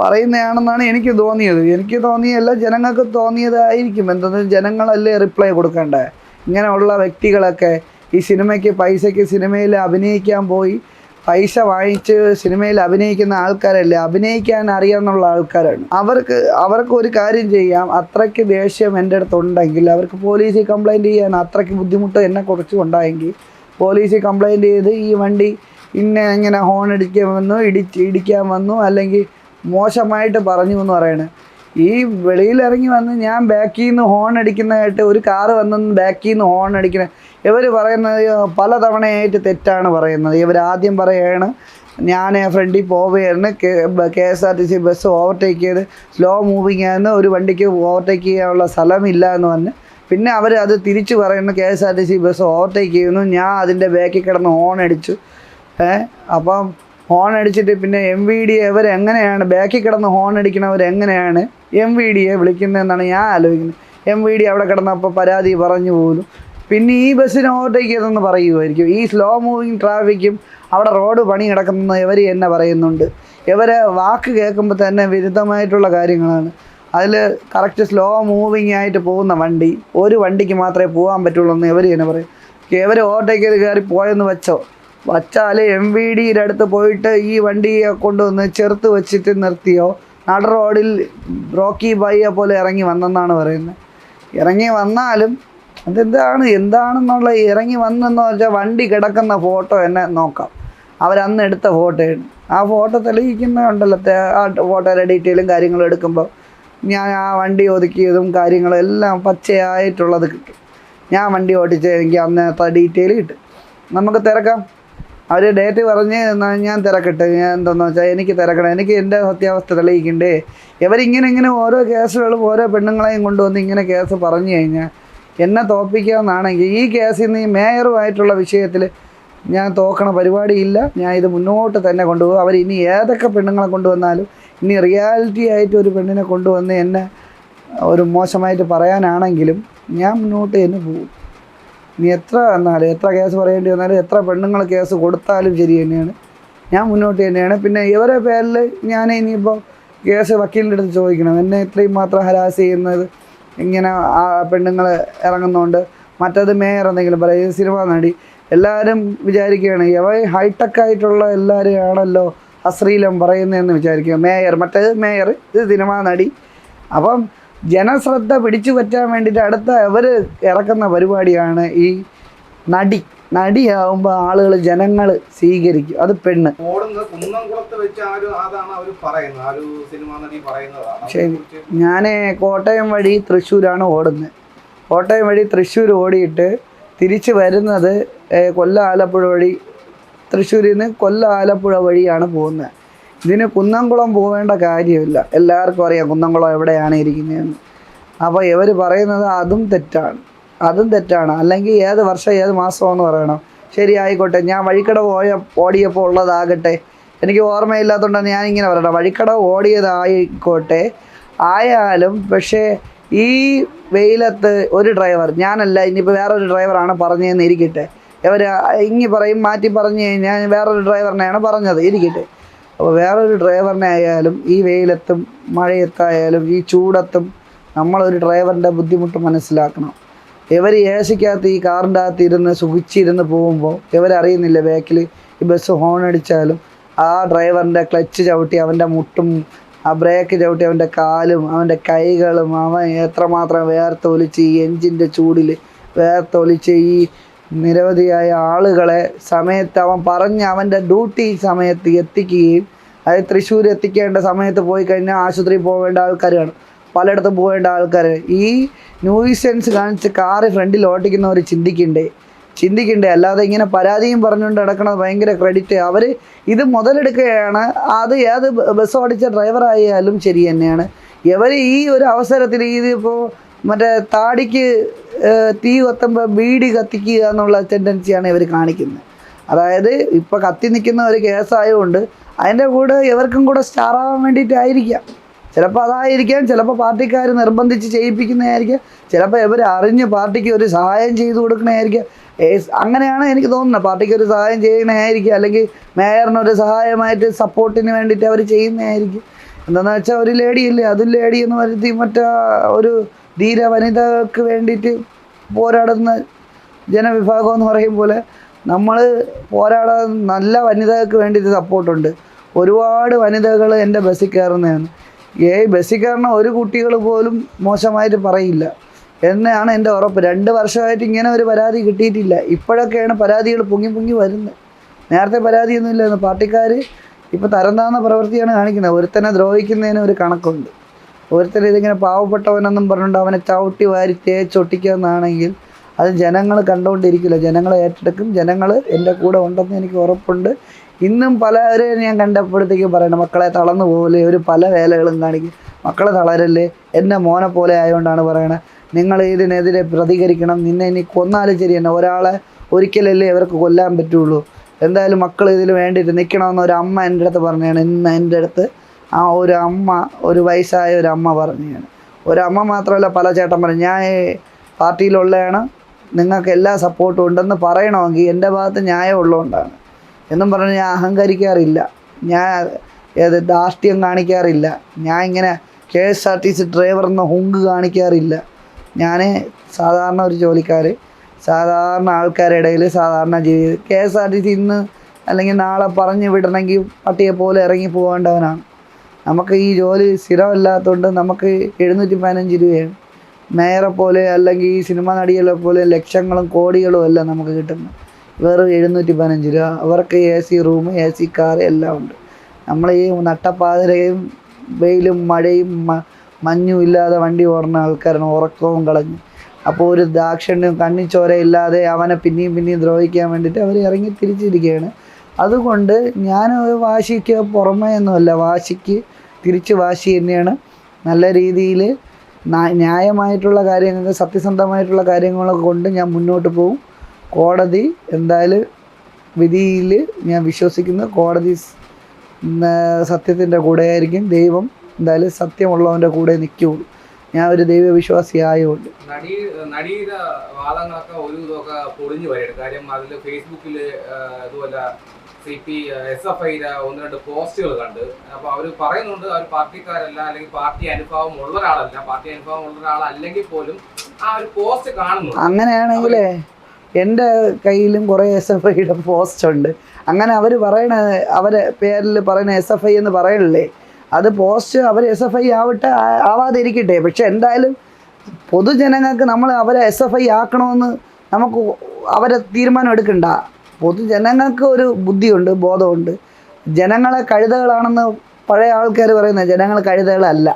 പറയുന്നതാണെന്നാണ് എനിക്ക് തോന്നിയത്. എനിക്ക് തോന്നിയല്ല ജനങ്ങൾക്ക് തോന്നിയതായിരിക്കും എന്തെന്ന് ജനങ്ങളല്ലേ റിപ്ലൈ കൊടുക്കേണ്ടത്? ഇങ്ങനെയുള്ള വ്യക്തികളൊക്കെ ഈ സിനിമയ്ക്ക് പൈസയ്ക്ക് സിനിമയിൽ അഭിനയിക്കാൻ പോയി പൈസ വാങ്ങിച്ച് സിനിമയിൽ അഭിനയിക്കുന്ന ആൾക്കാരല്ലേ അഭിനയിക്കാൻ അറിയാവുന്ന ആൾക്കാരാണ്. അവർക്ക് അവർക്ക് ഒരു കാര്യം ചെയ്യാം അത്രയ്ക്ക് ദേഷ്യം എന്റെ അടുത്ത് ഉണ്ടെങ്കിൽ അവർക്ക് പോലീസിൽ കംപ്ലൈന്റ് ചെയ്യാൻ അത്രയ്ക്ക് ബുദ്ധിമുട്ട് എന്നെ കുറച്ച് ഉണ്ടായെങ്കിൽ പോലീസിൽ കംപ്ലൈന്റ് ചെയ്ത് ഈ വണ്ടി ഇന്ന ഇങ്ങനെ ഹോൺ അടിക്കാൻ വന്നു ഇടിച്ച് ഇടിക്കാൻ വന്നു അല്ലെങ്കിൽ മോശമായിട്ട് പറഞ്ഞു എന്ന് പറയണേ. ഈ വെളിയിലിറങ്ങി വന്ന് ഞാൻ ബാക്കിൽ നിന്ന് ഹോൺ അടിക്കുന്നതായിട്ട് ഒരു കാറ് വന്നു ബാക്കിൽ നിന്ന് ഹോൺ അടിക്കുന്നത് ഇവർ പറയുന്നത് പലതവണയായിട്ട് തെറ്റാണ് പറയുന്നത്. ഇവർ ആദ്യം പറയാണ് ഞാൻ ഫ്രണ്ടിൽ പോവുകയായിരുന്നു K S R T C bus overtake ചെയ്ത് സ്ലോ മൂവിങ് ആയിരുന്നു ഒരു വണ്ടിക്ക് ഓവർടേക്ക് ചെയ്യാനുള്ള സ്ഥലമില്ല എന്ന് പറഞ്ഞ്. പിന്നെ അവർ അത് തിരിച്ചു പറയുന്നു K S R T C bus overtake ചെയ്യുന്നു. ഞാൻ അതിന്റെ ബാക്കിൽ കിടന്ന് ഹോൺ അടിച്ചു. ഏഹ് അപ്പം ഹോൺ അടിച്ചിട്ട് പിന്നെ എം വി ഡി അവർ എങ്ങനെയാണ് ബാക്കിൽ കിടന്ന് ഹോൺ അടിക്കണവർ എങ്ങനെയാണ് എം വി ഡിയെ വിളിക്കുന്നതെന്നാണ് ഞാൻ ആലോചിക്കുന്നത്. എം വി ഡി അവിടെ കിടന്നപ്പോൾ പരാതി പറഞ്ഞു പോലും. പിന്നെ ഈ ബസ്സിന് ഓവർടേക്ക് ചെയ്തെന്ന് പറയുമായിരിക്കും ഈ സ്ലോ മൂവിങ് ട്രാഫിക്കും അവിടെ റോഡ് പണി കിടക്കുന്ന ഇവർ തന്നെ പറയുന്നുണ്ട്. ഇവരെ വാക്ക് കേൾക്കുമ്പോൾ തന്നെ വിരുദ്ധമായിട്ടുള്ള കാര്യങ്ങളാണ്. അതിൽ കറക്റ്റ് സ്ലോ മൂവിങ് ആയിട്ട് പോകുന്ന വണ്ടി ഒരു വണ്ടിക്ക് മാത്രമേ പോകാൻ പറ്റുള്ളൂ എന്ന് ഇവർ തന്നെ പറയും. ഇവർ ഓവർടേക്ക് ചെയ്ത് കയറി പോയെന്ന് വെച്ചോ? വച്ചാൽ എം വി ഡിയുടെ അടുത്ത് പോയിട്ട് ഈ വണ്ടിയെ കൊണ്ടുവന്ന് ചെറുത്ത് വെച്ചിട്ട് നിർത്തിയോ? നട റോഡിൽ റോക്കി ബൈയെ പോലെ ഇറങ്ങി വന്നെന്നാണ് പറയുന്നത്. ഇറങ്ങി വന്നാലും അതെന്താണ്? എന്താണെന്നുള്ള ഇറങ്ങി വന്നെന്ന് വെച്ചാൽ വണ്ടി കിടക്കുന്ന ഫോട്ടോ എന്നെ നോക്കാം. അവരന്ന് എടുത്ത ഫോട്ടോയാണ് ആ ഫോട്ടോ തെളിയിക്കുന്നുണ്ടല്ലോ ആ ഫോട്ടോയുടെ ഡീറ്റെയിലും കാര്യങ്ങളും എടുക്കുമ്പോൾ ഞാൻ ആ വണ്ടി ഒതുക്കിയതും കാര്യങ്ങളും എല്ലാം പച്ചയായിട്ടുള്ളത് കിട്ടും. ഞാൻ വണ്ടി ഓടിച്ചതെങ്കിൽ അന്നത്തെ ഡീറ്റെയിൽ കിട്ടും. നമുക്ക് തിരക്കാം. അവർ ഡേറ്റ് പറഞ്ഞ് ഞാൻ തിരക്കട്ടെ. ഞാൻ എന്താണെന്ന് വെച്ചാൽ എനിക്ക് തിരക്കണം. എനിക്ക് എന്റെ സത്യാവസ്ഥ തെളിയിക്കണ്ടേ? ഇവരിങ്ങനെ ഇങ്ങനെ ഓരോ കേസുകളും ഓരോ പെണ്ണുങ്ങളെയും കൊണ്ടുവന്ന് ഇങ്ങനെ കേസ് പറഞ്ഞു കഴിഞ്ഞാൽ എന്നെ തോൽപ്പിക്കാമെന്നാണെങ്കിൽ ഈ കേസിൽ നിന്ന് ഈ മേയറുമായിട്ടുള്ള വിഷയത്തിൽ ഞാൻ തോക്കണ പരിപാടിയില്ല. ഞാൻ ഇത് മുന്നോട്ട് തന്നെ കൊണ്ടുപോകും. അവർ ഇനി ഏതൊക്കെ പെണ്ണുങ്ങളെ കൊണ്ടുവന്നാലും ഇനി റിയാലിറ്റി ആയിട്ട് ഒരു പെണ്ണിനെ കൊണ്ടുവന്ന് എന്നെ ഒരു മോശമായിട്ട് പറയാനാണെങ്കിലും ഞാൻ മുന്നോട്ട് തന്നെ പോകും. ഇനി എത്ര വന്നാലും എത്ര കേസ് പറയേണ്ടി വന്നാലും എത്ര പെണ്ണുങ്ങൾ കേസ് കൊടുത്താലും ശരി തന്നെയാണ്. ഞാൻ മുന്നോട്ട് തന്നെയാണ്. പിന്നെ ഇവരെ പേരിൽ ഞാൻ ഇനിയിപ്പോൾ കേസ് വക്കീലിന്റെ അടുത്ത് ചോദിക്കണം. എന്നെ ഇത്രയും മാത്രം ഹരാസ് ചെയ്യുന്നത് ഇങ്ങനെ ആ പെണ്ണുങ്ങൾ ഇറങ്ങുന്നതുകൊണ്ട് മറ്റത് മേയർ എന്തെങ്കിലും പറയും സിനിമ നടി. എല്ലാവരും വിചാരിക്കുകയാണ് ഇവ ഹൈടെക് ആയിട്ടുള്ള എല്ലാവരും ആണല്ലോ അശ്ലീലം പറയുന്നതെന്ന് വിചാരിക്കുക. മേയർ മറ്റേത് മേയർ ഇത് സിനിമ നടി. അപ്പം ജനശ്രദ്ധ പിടിച്ചു പറ്റാൻ വേണ്ടിയിട്ട് അടുത്ത അവർ ഇറക്കുന്ന പരിപാടിയാണ് ഈ നടി. നടിയാവുമ്പോൾ ആളുകൾ ജനങ്ങൾ സ്വീകരിക്കും. അത് പെണ്ണ്. ശരി. ഞാൻ കോട്ടയം വഴി തൃശ്ശൂരാണ് ഓടുന്നത്. കോട്ടയം വഴി തൃശ്ശൂർ ഓടിയിട്ട് തിരിച്ചു വരുന്നത് കൊല്ല ആലപ്പുഴ വഴി. തൃശ്ശൂരിൽ നിന്ന് കൊല്ല ആലപ്പുഴ വഴിയാണ് പോകുന്നത്. ഇതിന് കുന്നംകുളം പോവേണ്ട കാര്യമില്ല. എല്ലാവർക്കും അറിയാം കുന്നംകുളം എവിടെയാണ് ഇരിക്കുന്നതെന്ന്. അപ്പോൾ ഇവർ പറയുന്നത് അതും തെറ്റാണ്. അതും തെറ്റാണ്. അല്ലെങ്കിൽ ഏത് വർഷം ഏത് മാസമാണെന്ന് പറയണം. ശരി ആയിക്കോട്ടെ ഞാൻ വഴിക്കട പോയ ഓടിയപ്പോൾ ഉള്ളതാകട്ടെ. എനിക്ക് ഓർമ്മയില്ലാത്തതുകൊണ്ടാണ് ഞാൻ ഇങ്ങനെ പറയണം വഴിക്കട ഓടിയതായിക്കോട്ടെ. ആയാലും പക്ഷേ ഈ വെയിലത്ത് ഒരു ഡ്രൈവർ ഞാനല്ല ഇനിയിപ്പോൾ വേറൊരു ഡ്രൈവറാണ് പറഞ്ഞതെന്ന് ഇരിക്കട്ടെ. ഇവർ ഇങ്ങി പറയും മാറ്റി പറഞ്ഞു കഴിഞ്ഞാൽ വേറൊരു ഡ്രൈവറിനെയാണ് പറഞ്ഞത് ഇരിക്കട്ടെ. അപ്പോൾ വേറൊരു ഡ്രൈവറിനെ ആയാലും ഈ വെയിലത്തും മഴയത്തായാലും ഈ ചൂടത്തും നമ്മളൊരു ഡ്രൈവറിന്റെ ബുദ്ധിമുട്ട് മനസ്സിലാക്കണം. ഇവർ എ സിക്കകത്ത് ഈ കാറിന്റെ അകത്ത് ഇരുന്ന് സുഖിച്ചിരുന്ന് പോകുമ്പോൾ ഇവരറിയുന്നില്ല ബാക്കിൽ ഈ ബസ് ഹോൺ അടിച്ചാലും ആ ഡ്രൈവറിന്റെ ക്ലച്ച് ചവിട്ടി അവന്റെ മുട്ടും ആ ബ്രേക്ക് ചവിട്ടി അവന്റെ കാലും അവന്റെ കൈകളും അവൻ എത്രമാത്രം വേർത്തൊലിച്ച് ഈ എൻജിന്റെ ചൂടിൽ വേർത്തൊലിച്ച് ഈ നിരവധിയായ ആളുകളെ സമയത്ത് അവൻ പറഞ്ഞ് അവന്റെ ഡ്യൂട്ടി സമയത്ത് എത്തിക്കുകയും അതായത് തൃശ്ശൂർ എത്തിക്കേണ്ട സമയത്ത് പോയി കഴിഞ്ഞാൽ ആശുപത്രിയിൽ പോകേണ്ട ആൾക്കാരാണ്. പലയിടത്തും പോകേണ്ട ആൾക്കാർ ഈ ന്യൂസെൻസ് കാണിച്ച് കാറ് ഫ്രണ്ടിൽ ഓട്ടിക്കുന്നവർ ചിന്തിക്കണ്ടേ? ചിന്തിക്കണ്ടേ? അല്ലാതെ ഇങ്ങനെ പരാതിയും പറഞ്ഞുകൊണ്ട് നടക്കണത് ഭയങ്കര ക്രെഡിറ്റ് അവർ ഇത് മുതലെടുക്കുകയാണ്. അത് ഏത് ബസ് ഓടിച്ച ഡ്രൈവറായാലും ശരി തന്നെയാണ്. ഇവർ ഈ ഒരു അവസരത്തിൽ ഇതിപ്പോൾ മറ്റേ താടിക്ക് തീ കത്തുമ്പോൾ ബീഡി കത്തിക്കുക എന്നുള്ള ടെൻഡൻസിയാണ് ഇവർ കാണിക്കുന്നത്. അതായത് ഇപ്പോൾ കത്തി നിൽക്കുന്ന ഒരു കേസായതുകൊണ്ട് അതിന്റെ കൂടെ ഇവർക്കും കൂടെ സ്റ്റാർ ആവാൻ വേണ്ടിയിട്ടായിരിക്കാം. ചിലപ്പോൾ അതായിരിക്കാം ചിലപ്പോൾ പാർട്ടിക്കാർ നിർബന്ധിച്ച് ചെയ്യിപ്പിക്കുന്നതായിരിക്കാം ചിലപ്പോൾ ഇവർ അറിഞ്ഞ് പാർട്ടിക്ക് ഒരു സഹായം ചെയ്തു കൊടുക്കണതായിരിക്കാം. ഏസ് അങ്ങനെയാണ് എനിക്ക് തോന്നുന്നത്. പാർട്ടിക്ക് ഒരു സഹായം ചെയ്യണമായിരിക്കും അല്ലെങ്കിൽ മേയറിനൊരു സഹായമായിട്ട് സപ്പോർട്ടിന് വേണ്ടിയിട്ട് അവർ ചെയ്യുന്നതായിരിക്കും. എന്താണെന്ന് വെച്ചാൽ ഒരു ലേഡി ഇല്ലേ അതും ലേഡി എന്ന് വരുത്തി മറ്റേ ഒരു ധീര വനിതക്ക് വേണ്ടിയിട്ട് പോരാടുന്ന ജനവിഭാഗം എന്ന് പറയും പോലെ നമ്മൾ പോരാടാൻ നല്ല വനിതകൾക്ക് വേണ്ടിയിട്ട് സപ്പോർട്ടുണ്ട്. ഒരുപാട് വനിതകൾ എന്റെ ബസ്സിൽ കയറുന്നതാണ്. ഏ ബസ്സിൽ കയറുന്ന ഒരു കുട്ടികൾ പോലും മോശമായിട്ട് പറയില്ല. എന്നാണ് എന്റെ ഉറപ്പ്. രണ്ട് വർഷമായിട്ട് ഇങ്ങനെ ഒരു പരാതി കിട്ടിയിട്ടില്ല. ഇപ്പോഴൊക്കെയാണ് പരാതികൾ പൊങ്ങി പൊങ്ങി വരുന്നത്. നേരത്തെ പരാതിയൊന്നും ഇല്ലായിരുന്നു പാർട്ടിക്കാർ ഇപ്പോൾ തരം താഴ്ന്ന പ്രവൃത്തിയാണ് കാണിക്കുന്നത്. ഒരുത്തനെ ദ്രോഹിക്കുന്നതിന് ഒരു കണക്കുണ്ട്. ഒരുത്തൻ ഇതിങ്ങനെ പാവപ്പെട്ടവനെന്നും പറഞ്ഞുകൊണ്ട് അവനെ ചവിട്ടി വാരി തേച്ചൊട്ടിക്കാന്നാണെങ്കിൽ അത് ജനങ്ങൾ കണ്ടുകൊണ്ടിരിക്കില്ല. ജനങ്ങളെ ഏറ്റെടുക്കും. ജനങ്ങൾ എന്റെ കൂടെ ഉണ്ടെന്ന് എനിക്ക് ഉറപ്പുണ്ട്. ഇന്നും പലരെ ഞാൻ കണ്ടപ്പോഴത്തേക്കും പറയണം മക്കളെ തളർന്നു പോകല്ലേ ഒരു പല വേലകളും കാണിക്കും. മക്കളെ തളരല്ലേ? എന്റെ മോനെ പോലെ ആയതുകൊണ്ടാണ് പറയണത് നിങ്ങൾ ഇതിനെതിരെ പ്രതികരിക്കണം. നിന്നെ ഇനി കൊന്നാലും ശരി തന്നെ. ഒരാളെ ഒരിക്കലല്ലേ ഇവർക്ക് കൊല്ലാൻ പറ്റുള്ളൂ. എന്തായാലും മക്കൾ ഇതിൽ വേണ്ടിയിട്ട് നിൽക്കണമെന്ന് ഒരു അമ്മ എന്റെ അടുത്ത് പറഞ്ഞാണ് ഇന്ന് എന്റെ അടുത്ത് ആ ഒരു അമ്മ ഒരു വയസ്സായ ഒരു അമ്മ പറഞ്ഞാണ് ഒരമ്മ മാത്രമല്ല പല ചേട്ടൻ പറഞ്ഞു ഞാൻ പാർട്ടിയിലുള്ളതാണ് നിങ്ങൾക്ക് എല്ലാ സപ്പോർട്ടും ഉണ്ടെന്ന് പറയണമെങ്കിൽ എന്റെ ഭാഗത്ത് ന്യായം ഉള്ളതുകൊണ്ടാണ് എന്നും പറഞ്ഞ് ഞാൻ അഹങ്കരിക്കാറില്ല. ഞാൻ ഏത് ധാർഷ്ട്യം കാണിക്കാറില്ല. ഞാൻ ഇങ്ങനെ K S R T C driver എന്ന ഹുങ്ക് കാണിക്കാറില്ല. ഞാൻ സാധാരണ ഒരു ജോലിക്കാർ സാധാരണ ആൾക്കാരുടെ ഇടയിൽ സാധാരണ ജീവിതം K S R T C ഇന്ന് അല്ലെങ്കിൽ നാളെ പറഞ്ഞു വിടണമെങ്കിൽ പട്ടിയെ പോലെ ഇറങ്ങി പോകേണ്ടവനാണ്. നമുക്ക് ഈ ജോലി സ്ഥിരമല്ലാത്തതുകൊണ്ട് നമുക്ക് എഴുന്നൂറ്റി പതിനഞ്ച് രൂപയാണ്. മേയറെ പോലെ അല്ലെങ്കിൽ ഈ സിനിമ നടികളെ പോലെ ലക്ഷങ്ങളും കോടികളും അല്ല നമുക്ക് കിട്ടുന്നത്. വെറും എഴുന്നൂറ്റി പതിനഞ്ച് രൂപ. അവർക്ക് A C room A C car എല്ലാം ഉണ്ട്. നമ്മൾ ഈ നട്ടപ്പാതിരയും വെയിലും മഴയും മഞ്ഞും ഇല്ലാതെ വണ്ടി ഓടുന്ന ആൾക്കാരാണ് ഉറക്കവും കളഞ്ഞ്. അപ്പോൾ ഒരു ദാക്ഷിണ്യം കണ്ണിച്ചോരയില്ലാതെ അവനെ പിന്നെയും പിന്നെയും ദ്രോഹിക്കാൻ വേണ്ടിയിട്ട് അവർ ഇറങ്ങി തിരിച്ചിരിക്കുകയാണ്. അതുകൊണ്ട് ഞാൻ വാശിക്ക് പുറമേ ഒന്നുമല്ല വാശിക്ക് തിരിച്ച് വാശി തന്നെയാണ്. നല്ല രീതിയിൽ ന്യായമായിട്ടുള്ള കാര്യങ്ങൾ സത്യസന്ധമായിട്ടുള്ള കാര്യങ്ങളൊക്കെ കൊണ്ട് ഞാൻ മുന്നോട്ട് പോകും കോടതി എന്തായാലും വിധിയിൽ ഞാൻ വിശ്വസിക്കുന്നു. കോടതി സത്യത്തിന്റെ കൂടെ ആയിരിക്കും ദൈവം എന്തായാലും സത്യമുള്ളവന്റെ കൂടെ നിൽക്കുകയുള്ളൂ. ഞാൻ ഒരു ദൈവവിശ്വാസി ആയതുകൊണ്ട്. നടി നടിയുടെ വാദങ്ങളൊക്കെ ഒരു ഇതൊക്കെ പൊളിഞ്ഞു വരികയാണ് കാര്യം അതിൽ ഫേസ്ബുക്കിൽ ഇതുപോലെ സി പി എസ് എഫ് ഐയുടെ ഒന്ന് രണ്ട് പോസ്റ്റുകൾ കണ്ട്. അപ്പോൾ അവർ പറയുന്നുണ്ട് അവർ പാർട്ടിക്കാരല്ല അല്ലെങ്കിൽ പാർട്ടി അനുഭവം ഉള്ള ഒരാളല്ല. പാർട്ടി അനുഭവം ഉള്ള ഒരാളല്ലെങ്കിൽ പോലും ആ ഒരു പോസ്റ്റ് കാണുന്നു അങ്ങനെയാണെങ്കിലേ എന്റെ കയ്യിലും കുറേ എസ് എഫ് ഐയുടെ പോസ്റ്റ് ഉണ്ട്. അങ്ങനെ അവർ പറയണ അവരെ പേരിൽ പറയുന്ന എസ് എഫ് ഐ എന്ന് പറയണില്ലേ? അത് പോസ്റ്റ് അവർ എസ് എഫ് ഐ ആവട്ടെ ആവാതിരിക്കട്ടെ പക്ഷെ എന്തായാലും പൊതുജനങ്ങൾക്ക് നമ്മൾ അവരെ എസ് എഫ് ഐ ആക്കണമെന്ന് നമുക്ക് അവരെ തീരുമാനം എടുക്കണ്ട. പൊതുജനങ്ങൾക്ക് ഒരു ബുദ്ധിയുണ്ട് ബോധമുണ്ട്. ജനങ്ങളെ കഴുതകളാണെന്ന് പഴയ ആൾക്കാർ പറയുന്നത് ജനങ്ങൾ കഴുതകളല്ല.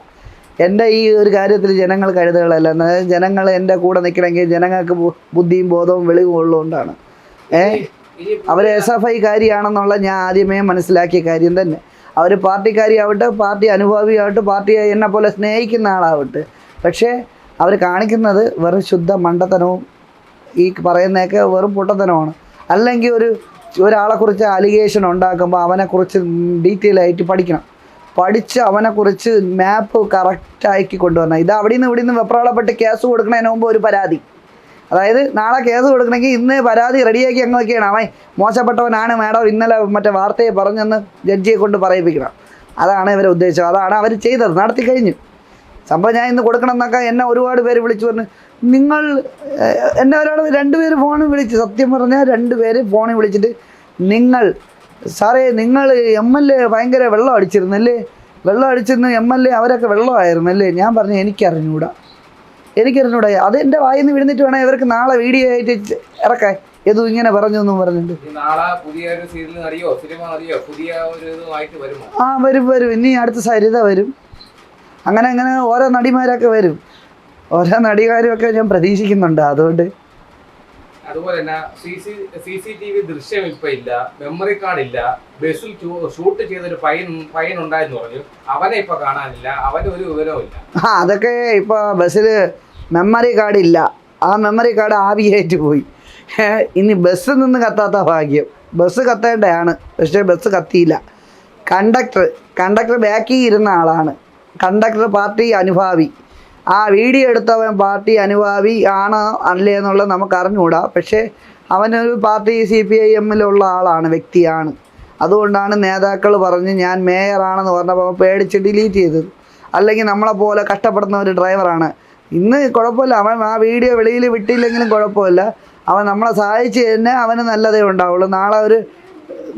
എന്റെ ഈ ഒരു കാര്യത്തിൽ ജനങ്ങൾ കഴുതുകളല്ല ജനങ്ങൾ എന്റെ കൂടെ നിൽക്കണമെങ്കിൽ ജനങ്ങൾക്ക് ബുദ്ധിയും ബോധവും വെളിവും ഉള്ളതുകൊണ്ടാണ്. ഏ? അവർ എസ് എഫ് ഐക്കാരിയാണെന്നുള്ള ഞാൻ ആദ്യമേ മനസ്സിലാക്കിയ കാര്യം തന്നെ. അവർ പാർട്ടിക്കാരിയാവട്ടെ പാർട്ടി അനുഭാവിയാവട്ടെ പാർട്ടിയെ എന്നെ പോലെ സ്നേഹിക്കുന്ന ആളാവട്ടെ. പക്ഷേ അവർ കാണിക്കുന്നത് വെറും ശുദ്ധ മണ്ടത്തനവും ഈ പറയുന്നതൊക്കെ വെറും പൊട്ടത്തനമാണ്. അല്ലെങ്കിൽ ഒരു ഒരാളെക്കുറിച്ച് അലിഗേഷൻ ഉണ്ടാക്കുമ്പോൾ അവനെക്കുറിച്ച് ഡീറ്റെയിൽ ആയിട്ട് പഠിക്കണം. പഠിച്ച് അവനെക്കുറിച്ച് മാപ്പ് കറക്റ്റാക്കി കൊണ്ടുവരണം ഇത് അവിടെ നിന്ന് ഇവിടെ നിന്ന് വെപ്രാളപ്പെട്ട് കേസ് കൊടുക്കുന്നതിന് മുമ്പ് ഒരു പരാതി. അതായത് നാളെ കേസ് കൊടുക്കണമെങ്കിൽ ഇന്ന് പരാതി റെഡിയാക്കി അങ്ങ് വെക്കുകയാണ്. അവൻ മോശപ്പെട്ടവനാണ് മാഡം ഇന്നലെ മറ്റേ വാർത്തയെ പറഞ്ഞെന്ന് ജഡ്ജിയെ കൊണ്ട് പറയിപ്പിക്കണം. അതാണ് ഇവരെ ഉദ്ദേശം. അതാണ് അവർ ചെയ്തത്. നടത്തി കഴിഞ്ഞു. സംഭവം ഞാൻ ഇന്ന് കൊടുക്കണം എന്നൊക്കെ എന്നെ ഒരുപാട് പേര് വിളിച്ചു പറഞ്ഞു. നിങ്ങൾ എന്നെ ഒരാൾ രണ്ടുപേര് ഫോണിൽ വിളിച്ച് സത്യം പറഞ്ഞാൽ രണ്ടുപേര് ഫോണിൽ വിളിച്ചിട്ട് നിങ്ങൾ സാറേ നിങ്ങൾ എം എൽ എ ഭയങ്കര വെള്ളം അടിച്ചിരുന്നല്ലേ? വെള്ളം അടിച്ചിരുന്ന എം എൽ എ അവരൊക്കെ വെള്ളമായിരുന്നല്ലേ? ഞാൻ പറഞ്ഞു എനിക്കറിഞ്ഞൂടാ. എനിക്കറിഞ്ഞൂടാ. അത് എന്റെ വായിൽ നിന്ന് വിടുന്നിട്ട് വേണം ഇവർക്ക് നാളെ വീഡിയോ ആയിട്ട് ഇറക്കാൻ. ഏതും ഇങ്ങനെ പറഞ്ഞു എന്നും പറഞ്ഞിട്ടുണ്ട് ആ വരും വരും. ഇനി അടുത്ത സരിത വരും. അങ്ങനെ അങ്ങനെ ഓരോ നടിമാരൊക്കെ വരും. ഓരോ നടിമാരുമൊക്കെ ഞാൻ പ്രതീക്ഷിക്കുന്നുണ്ട്. അതുകൊണ്ട് അതുപോലെ തന്നെ C C C C T V ദൃശ്യം ഇപ്പൊ ഇല്ല മെമ്മറി കാർഡ് ഇല്ല ബസ്സിൽ ഷൂട്ട് ചെയ്തൊരു ഫൈൻ ഫൈൻ ഉണ്ടായെന്ന് പറഞ്ഞു. അവനെ ഇപ്പൊ കാണാനില്ല അവന്റെ ഒരു വിവരവും ഇല്ല. ആ അതൊക്കെ ഇപ്പൊ ബസ്സിൽ മെമ്മറി കാർഡ് ഇല്ല. ആ മെമ്മറി കാർഡ് ആവിയായിട്ട് പോയി. ഇനി ബസ്സിൽ നിന്ന് കത്താത്ത ഭാഗ്യം. ബസ് കത്തേണ്ടതാണ് പക്ഷേ ബസ് കത്തിയില്ല. കണ്ടക്ടർ കണ്ടക്ടർ ബാക്കിൽ ഇരുന്ന ആളാണ്. കണ്ടക്ടർ പാർട്ടി അനുഭാവി. ആ വീഡിയോ എടുത്തവൻ പാർട്ടി അനുഭാവി ആണ് അല്ലേ എന്നുള്ളത് നമുക്ക് അറിഞ്ഞുകൂടാ. പക്ഷേ അവനൊരു പാർട്ടി സി പി ഐ എമ്മിലുള്ള ആളാണ് വ്യക്തിയാണ്. അതുകൊണ്ടാണ് നേതാക്കൾ പറഞ്ഞ് ഞാൻ മേയറാണെന്ന് പറഞ്ഞപ്പോൾ പേടിച്ച് ഡിലീറ്റ് ചെയ്തത്. അല്ലെങ്കിൽ നമ്മളെപ്പോലെ കഷ്ടപ്പെടുന്ന ഒരു ഡ്രൈവറാണ്. ഇന്ന് കുഴപ്പമില്ല. അവൻ ആ വീഡിയോ വെളിയിൽ വിട്ടില്ലെങ്കിലും കുഴപ്പമില്ല. അവൻ നമ്മളെ സഹായിച്ച് തന്നെ അവന് നല്ലതേ ഉണ്ടാവുള്ളൂ. നാളെ ഒരു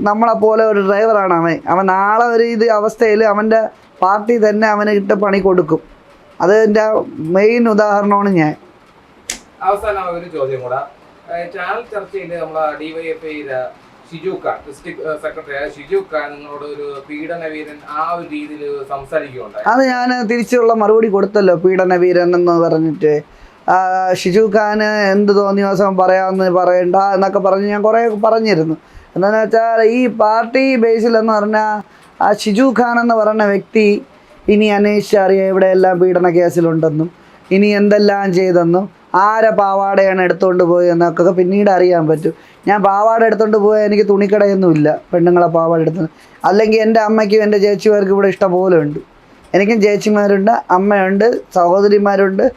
നമ്മളെപ്പോലെ ഒരു ഡ്രൈവറാണ് അവൻ. അവൻ നാളെ ഒരു ഇത് അവസ്ഥയിൽ അവന്റെ പാർട്ടി തന്നെ അവന് ഇട്ട പണി കൊടുക്കും. അത് എന്റെ മെയിൻ ഉദാഹരണമാണ് ഞാൻ. അവസാനം ഒരു ചോദ്യം കൂടെ. ചാനൽ ചർച്ചയിൽ നമ്മളെ DYFI Shiju Khan district secretary ആയ ഷിജു ഖാൻ നിങ്ങളോട് ഒരു പീഡനവീരൻ ആ ഒരു രീതിയിൽ സംസാരിക്കുകയുണ്ടായി. അത് ഞാൻ തിരിച്ചുള്ള മറുപടി കൊടുത്തല്ലോ പീഡനവീരൻ എന്ന് പറഞ്ഞിട്ട്. ഷിജു ഖാന് എന്ത് തോന്നിയ ദിവസം പറയാമെന്ന് പറയണ്ട എന്നൊക്കെ പറഞ്ഞ് ഞാൻ കുറേ പറഞ്ഞിരുന്നു. എന്താണെന്ന് വെച്ചാൽ ഈ പാർട്ടി ബേസിൽ എന്ന് പറഞ്ഞാൽ ആ ഷിജു ഖാൻ എന്ന് പറയുന്ന വ്യക്തി ഇനി അന്വേഷിച്ചറിയാം ഇവിടെയെല്ലാം പീഡന കേസിലുണ്ടെന്നും. ഇനി എന്തെല്ലാം ചെയ്തെന്നും. ആരെ പാവാടയാണ് എടുത്തുകൊണ്ട് പോയെന്നൊക്കെ പിന്നീട് അറിയാൻ പറ്റും. ഞാൻ പാവാട എടുത്തുകൊണ്ട് പോയാൽ എനിക്ക് തുണിക്കടയൊന്നുമില്ല പെണ്ണുങ്ങളെ പാവാട എടുത്ത്. അല്ലെങ്കിൽ എന്റെ അമ്മയ്ക്കും എന്റെ ചേച്ചിമാർക്കും ഇവിടെ ഇഷ്ടം പോലെ ഉണ്ട്. എനിക്കും ചേച്ചിമാരുണ്ട് അമ്മയുണ്ട് സഹോദരിമാരുണ്ട്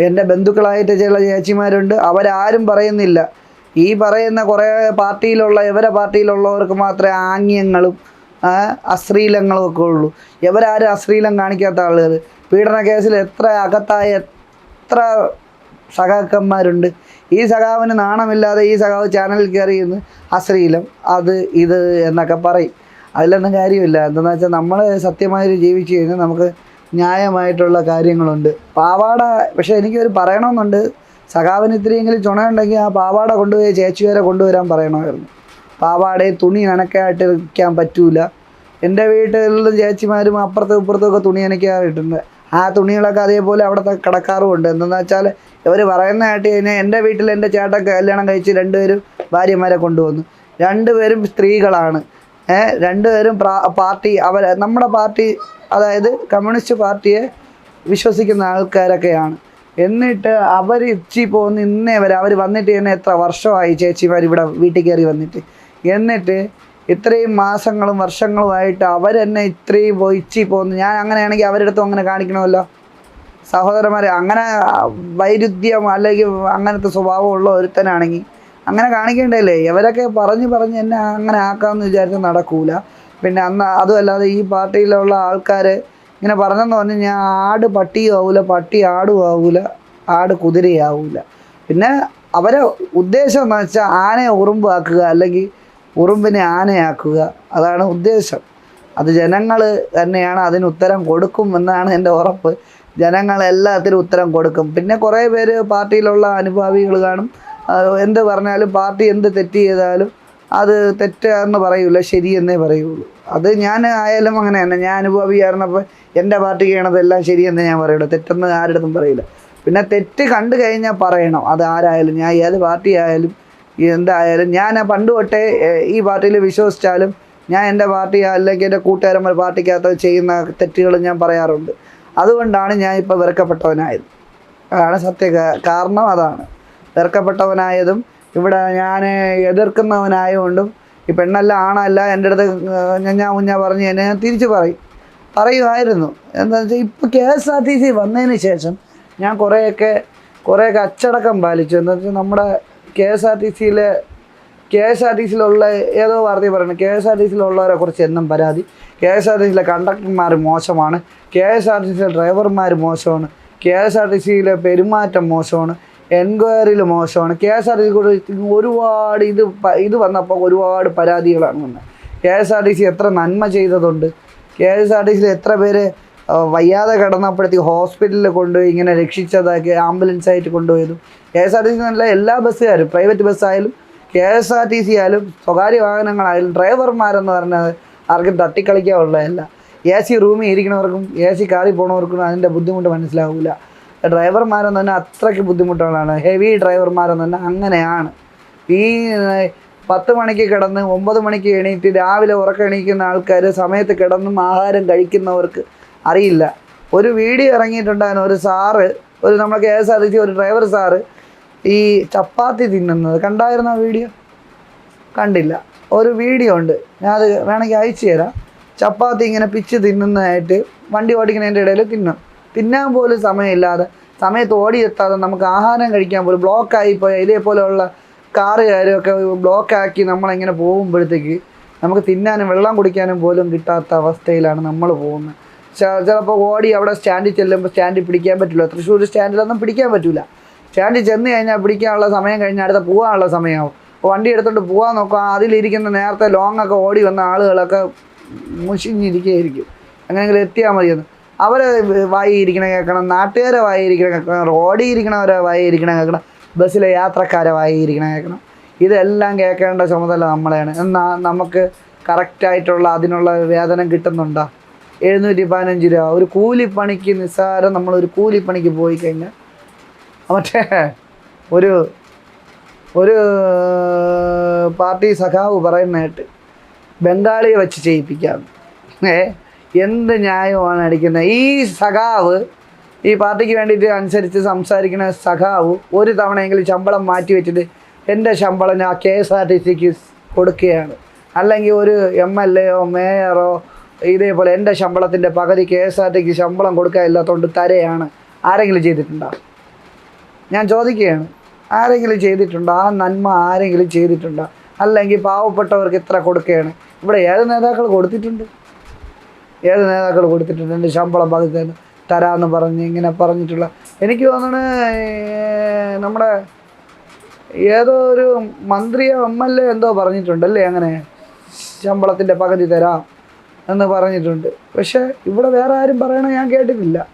എന്റെ ബന്ധുക്കളായിട്ട് ചില ചേച്ചിമാരുണ്ട്. അവരാരും പറയുന്നില്ല. ഈ പറയുന്ന കുറേ പാർട്ടിയിലുള്ള ഇവരെ പാർട്ടിയിലുള്ളവർക്ക് മാത്രമേ ആംഗ്യങ്ങളും ആ, അശ്ലീലങ്ങളും ഒക്കെ ഉള്ളൂ. ഇവരാരും അശ്ലീലം കാണിക്കാത്ത ആളുകൾ. പീഡന കേസിൽ എത്ര അകത്തായ എത്ര സഖാക്കന്മാരുണ്ട്. ഈ സഖാവിന് നാണമില്ലാതെ ഈ സഖാവ് ചാനലിൽ കയറി ഇന്ന് അശ്ലീലം അത് ഇത് എന്നൊക്കെ പറയും. അതിലൊന്നും കാര്യമില്ല. എന്താണെന്ന് വെച്ചാൽ നമ്മൾ സത്യമായിട്ട് ജീവിച്ചു കഴിഞ്ഞാൽ നമുക്ക് ന്യായമായിട്ടുള്ള കാര്യങ്ങളുണ്ട്. പാവാട പക്ഷേ എനിക്കൊരു പറയണമെന്നുണ്ട്. സഖാവിന് ഇത്തിരിയെങ്കിലും ചുണയുണ്ടെങ്കിൽ ആ പാവാട കൊണ്ടുപോയി ചേച്ചി വരെ കൊണ്ടുവരാൻ പറയണമായിരുന്നു. പാവാടയും തുണി നനക്കായിട്ട് ഇരിക്കാൻ പറ്റൂല. എന്റെ വീട്ടിലുള്ള ചേച്ചിമാരും അപ്പുറത്തും ഇപ്പുറത്തും ഒക്കെ തുണി നനയ്ക്കാറിട്ടുണ്ട് ആ തുണികളൊക്കെ അതേപോലെ അവിടുത്തെ കടക്കാറുമുണ്ട് എന്തെന്ന് വെച്ചാൽ ഇവർ പറയുന്നതായിട്ട് കഴിഞ്ഞാൽ എന്റെ വീട്ടിൽ എന്റെ ചേട്ടൻ കല്യാണം കഴിച്ച് രണ്ടുപേരും ഭാര്യമാരെ കൊണ്ടുവന്നു. രണ്ടുപേരും സ്ത്രീകളാണ്. ഏഹ് രണ്ടുപേരും പാർട്ടി അവർ നമ്മുടെ പാർട്ടി അതായത് കമ്മ്യൂണിസ്റ്റ് പാർട്ടിയെ വിശ്വസിക്കുന്ന ആൾക്കാരൊക്കെയാണ്. എന്നിട്ട് അവർ ഇച്ചി പോകുന്ന ഇന്നേ വരെ അവർ വന്നിട്ട് തന്നെ എത്ര വർഷമായി ചേച്ചിമാർ ഇവിടെ വീട്ടിൽ കയറി വന്നിട്ട്. എന്നിട്ട് ഇത്രയും മാസങ്ങളും വർഷങ്ങളുമായിട്ട് അവരെന്നെ ഇത്രയും വഹിച്ചു പോകുന്നു ഞാൻ അങ്ങനെയാണെങ്കിൽ അവരുടെ അടുത്തും അങ്ങനെ കാണിക്കണമല്ലോ. സഹോദരന്മാരെ അങ്ങനെ വൈരുദ്ധ്യം അല്ലെങ്കിൽ അങ്ങനത്തെ സ്വഭാവം ഉള്ള ഒരുത്തനാണെങ്കിൽ അങ്ങനെ കാണിക്കേണ്ടല്ലേ ഇവരൊക്കെ പറഞ്ഞ് പറഞ്ഞ് എന്നെ അങ്ങനെ ആക്കാമെന്ന് വിചാരിച്ചാൽ നടക്കൂല. പിന്നെ അന്ന് അതുമല്ലാതെ ഈ പാർട്ടിയിലുള്ള ആൾക്കാർ ഇങ്ങനെ പറഞ്ഞെന്ന് പറഞ്ഞാൽ ഞാൻ ആട് പട്ടിയും ആവൂല പട്ടി ആടും ആവൂല ആട് കുതിരയാവൂല. പിന്നെ അവരെ ഉദ്ദേശം എന്ന് വെച്ചാൽ ആനയെ ഉറുമ്പാക്കുക അല്ലെങ്കിൽ ഉറുമ്പിനെ ആനയാക്കുക അതാണ് ഉദ്ദേശം. അത് ജനങ്ങൾ തന്നെയാണ് അതിന് ഉത്തരം കൊടുക്കും എന്നാണ് എന്റെ ഉറപ്പ്. ജനങ്ങൾ എല്ലാത്തിനും ഉത്തരം കൊടുക്കും. പിന്നെ കുറേ പേര് പാർട്ടിയിലുള്ള അനുഭാവികൾ കാണും. എന്ത് പറഞ്ഞാലും പാർട്ടി എന്ത് തെറ്റ് ചെയ്താലും അത് തെറ്റാന്ന് പറയൂല ശരിയെന്നേ പറയുള്ളൂ. അത് ഞാൻ ആയാലും അങ്ങനെ തന്നെ. ഞാൻ അനുഭവിയായിരുന്നപ്പോൾ എന്റെ പാർട്ടി ചെയ്യണതെല്ലാം ശരിയെന്നേ ഞാൻ പറയുള്ളൂ. തെറ്റെന്ന് ആരുടെ പറയില്ല പിന്നെ തെറ്റ് കണ്ടു കഴിഞ്ഞാൽ പറയണം. അത് ആരായാലും ഞാൻ ഏത് പാർട്ടി ആയാലും എന്തായാലും ഞാൻ പണ്ട് തൊട്ടേ ഈ പാർട്ടിയിൽ വിശ്വസിച്ചാലും ഞാൻ എന്റെ പാർട്ടി അല്ലെങ്കിൽ എന്റെ കൂട്ടുകാരന്മാർ പാർട്ടിക്കകത്ത് ചെയ്യുന്ന തെറ്റുകൾ ഞാൻ പറയാറുണ്ട്. അതുകൊണ്ടാണ് ഞാൻ ഇപ്പോൾ വെറുക്കപ്പെട്ടവനായത്. അതാണ് സത്യ കാരണം അതാണ്. വെറുക്കപ്പെട്ടവനായതും ഇവിടെ ഞാൻ എതിർക്കുന്നവനായതുകൊണ്ടും ഈ പെണ്ണല്ല ആണല്ല എന്റെ അടുത്ത് ഞാൻ മുഞ്ഞ പറഞ്ഞ് എന്നെ ഞാൻ തിരിച്ച് പറയും. പറയുമായിരുന്നു. എന്താണെന്ന് വെച്ചാൽ ഇപ്പോൾ K S R T C വന്നതിന് ശേഷം ഞാൻ കുറേയൊക്കെ കുറേയൊക്കെ അച്ചടക്കം പാലിച്ചു. എന്താ വെച്ചാൽ നമ്മുടെ കെ എസ് ആർ ടി സിയിലെ കെ എസ് ആർ ടി സിയിലുള്ള ഏതോ വാർത്തയിൽ പറയുന്നത് കെ എസ് ആർ ടി സിയിലുള്ളവരെ കുറിച്ച് എന്നും പരാതി. കെ എസ് ആർ ടി സിയിലെ കണ്ടക്ടർമാർ മോശമാണ് കെ എസ് ആർ ടി സിയിലെ ഡ്രൈവർമാർ മോശമാണ് കെ എസ് ആർ ടി സിയിലെ പെരുമാറ്റം മോശമാണ് എൻക്വയറിയിൽ മോശമാണ്. K S R T C ഒരുപാട് ഇത് ഇത് വന്നപ്പോൾ ഒരുപാട് പരാതികളാണ് വന്നത്. K S R T C എത്ര നന്മ ചെയ്തതുണ്ട്. കെ എസ് ആർ ടി സിയിൽ എത്ര പേര് വയ്യാതെ കിടന്നപ്പോഴത്തേക്ക് ഹോസ്പിറ്റലിൽ കൊണ്ടുപോയി ഇങ്ങനെ രക്ഷിച്ചതാക്കി ആംബുലൻസായിട്ട് കൊണ്ടുപോയതും. K S R T C എന്നല്ല എല്ലാ ബസ്സുകാരും private ബസ്സായാലും K S R T C ആയാലും സ്വകാര്യ വാഹനങ്ങളായാലും ഡ്രൈവർമാരെന്ന് പറഞ്ഞത് ആർക്കും തട്ടിക്കളിക്കാനുള്ളതല്ല എ സി റൂമിൽ ഇരിക്കുന്നവർക്കും എ സി കാറിൽ പോണവർക്കും അതിന്റെ ബുദ്ധിമുട്ട് മനസ്സിലാവില്ല ഡ്രൈവർമാരെന്ന് തന്നെ അത്രയ്ക്ക് ബുദ്ധിമുട്ടുകളാണ്. ഹെവി ഡ്രൈവർമാരെന്ന് തന്നെ അങ്ങനെയാണ്. ഈ പത്ത് മണിക്ക് കിടന്ന് ഒമ്പത് മണിക്ക് എണീറ്റ് രാവിലെ ഉറക്കം എണീക്കുന്ന ആൾക്കാർ സമയത്ത് കിടന്നും ആഹാരം കഴിക്കുന്നവർക്ക് അറിയില്ല. ഒരു വീഡിയോ ഇറങ്ങിയിട്ടുണ്ടായിരുന്നു. ഒരു സാറ് ഒരു നമ്മൾ K S R T C ഒരു ഡ്രൈവർ സാറ് ഈ ചപ്പാത്തി തിന്നുന്നത് കണ്ടായിരുന്ന വീഡിയോ കണ്ടില്ല. ഒരു വീഡിയോ ഉണ്ട്. ഞാൻ അത് വേണമെങ്കിൽ അയച്ചു തരാം. ചപ്പാത്തി ഇങ്ങനെ പിച്ച് തിന്നുന്നതായിട്ട് വണ്ടി ഓടിക്കുന്നതിന്റെ ഇടയിൽ തിന്നും. തിന്നാൻ പോലും സമയമില്ലാതെ സമയത്ത് ഓടിയെത്താതെ നമുക്ക് ആഹാരം കഴിക്കാൻ പോലും ബ്ലോക്കായി പോയ ഇതേപോലെയുള്ള കാറുകാരും ഒക്കെ ബ്ലോക്കാക്കി നമ്മളിങ്ങനെ പോകുമ്പോഴത്തേക്ക് നമുക്ക് തിന്നാനും വെള്ളം കുടിക്കാനും പോലും കിട്ടാത്ത അവസ്ഥയിലാണ് നമ്മൾ പോകുന്നത്. ചിലപ്പോൾ ഓടി അവിടെ സ്റ്റാൻഡിൽ ചെല്ലുമ്പോൾ സ്റ്റാൻഡിൽ പിടിക്കാൻ പറ്റില്ല. തൃശ്ശൂർ സ്റ്റാൻഡിലൊന്നും പിടിക്കാൻ പറ്റില്ല സ്റ്റാൻഡിൽ ചെന്ന് കഴിഞ്ഞാൽ പിടിക്കാനുള്ള സമയം കഴിഞ്ഞാൽ അടുത്ത പോകാനുള്ള സമയമാവും. അപ്പോൾ വണ്ടി എടുത്തോണ്ട് പോകാൻ നോക്കുക അതിലിരിക്കുന്ന നേരത്തെ ലോങ് ഒക്കെ ഓടി വന്ന ആളുകളൊക്കെ മുഷിഞ്ഞിരിക്കുകയായിരിക്കും അങ്ങനെയെങ്കിലും എത്തിയാൽ മതിയെന്ന്. അവരെ വായി ഇരിക്കണ കേൾക്കണം നാട്ടുകാരെ വായി ഇരിക്കണ കേൾക്കണം റോഡിൽ ഇരിക്കണവരെ വായി ഇരിക്കണ കേൾക്കണം ബസ്സിലെ യാത്രക്കാരെ വായി ഇരിക്കണ കേൾക്കണം. ഇതെല്ലാം കേൾക്കേണ്ട ചുമതല നമ്മളെയാണ്. എന്നാൽ നമുക്ക് കറക്റ്റായിട്ടുള്ള അതിനുള്ള വേതനം കിട്ടുന്നുണ്ടോ? എഴുന്നൂറ്റി പതിനഞ്ച് രൂപ. ഒരു കൂലിപ്പണിക്ക് നിസ്സാരം നമ്മളൊരു കൂലിപ്പണിക്ക് പോയി കഴിഞ്ഞാൽ മറ്റേ ഒരു ഒരു പാർട്ടി സഖാവ് പറയുന്നതായിട്ട് ബംഗാളിയെ വെച്ച് ചെയ്യിപ്പിക്കാം. ഏ എന്ത് ന്യായമാണ് അടിക്കുന്നത്? ഈ സഖാവ് ഈ പാർട്ടിക്ക് വേണ്ടിയിട്ട് അനുസരിച്ച് സംസാരിക്കുന്ന സഖാവ് ഒരു തവണയെങ്കിലും ശമ്പളം മാറ്റി വെച്ചിട്ട് എന്റെ ശമ്പളം ഞാൻ കെ എസ് ആർ ടി സിക്ക് കൊടുക്കുകയാണ്. അല്ലെങ്കിൽ ഒരു എം എൽ എയോ മേയറോ ഇതേപോലെ എന്റെ ശമ്പളത്തിന്റെ പകുതി കെ എസ് ആർ ടിക്ക് ശമ്പളം കൊടുക്കാൻ ഇല്ലാത്തതുകൊണ്ട് തരയാണ്. ആരെങ്കിലും ചെയ്തിട്ടുണ്ടോ? ഞാൻ ചോദിക്കുകയാണ് ആരെങ്കിലും ചെയ്തിട്ടുണ്ടോ? ആ നന്മ ആരെങ്കിലും ചെയ്തിട്ടുണ്ടോ? അല്ലെങ്കിൽ പാവപ്പെട്ടവർക്ക് ഇത്ര കൊടുക്കുകയാണ്? ഇവിടെ ഏത് നേതാക്കൾ കൊടുത്തിട്ടുണ്ട്. ഏത് നേതാക്കൾ കൊടുത്തിട്ടുണ്ട്. എന്റെ ശമ്പളം പകുതി തരാ- തരാമെന്ന് പറഞ്ഞ് ഇങ്ങനെ പറഞ്ഞിട്ടുള്ള എനിക്ക് തോന്നണ നമ്മുടെ ഏതോ ഒരു മന്ത്രിയോ എം എൽ എ എന്തോ പറഞ്ഞിട്ടുണ്ടല്ലേ അങ്ങനെ? ശമ്പളത്തിന്റെ പകുതി തരാം എന്ന് പറഞ്ഞിട്ടുണ്ട്. പക്ഷേ ഇവിടെ വേറെ ആരും പറയണ ഞാൻ കേട്ടിട്ടില്ല.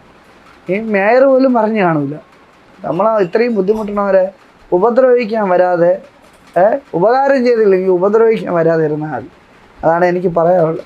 ഈ മേയർ പോലും പറഞ്ഞു കാണില്ല നമ്മൾ ഇത്രയും ബുദ്ധിമുട്ടണവരെ ഉപദ്രവിക്കാൻ വരാതെ ഉപകാരം ചെയ്തില്ലെങ്കിൽ ഉപദ്രവിക്കാൻ വരാതിരുന്നാൽ അതാണ് എനിക്ക് പറയാനുള്ളത്.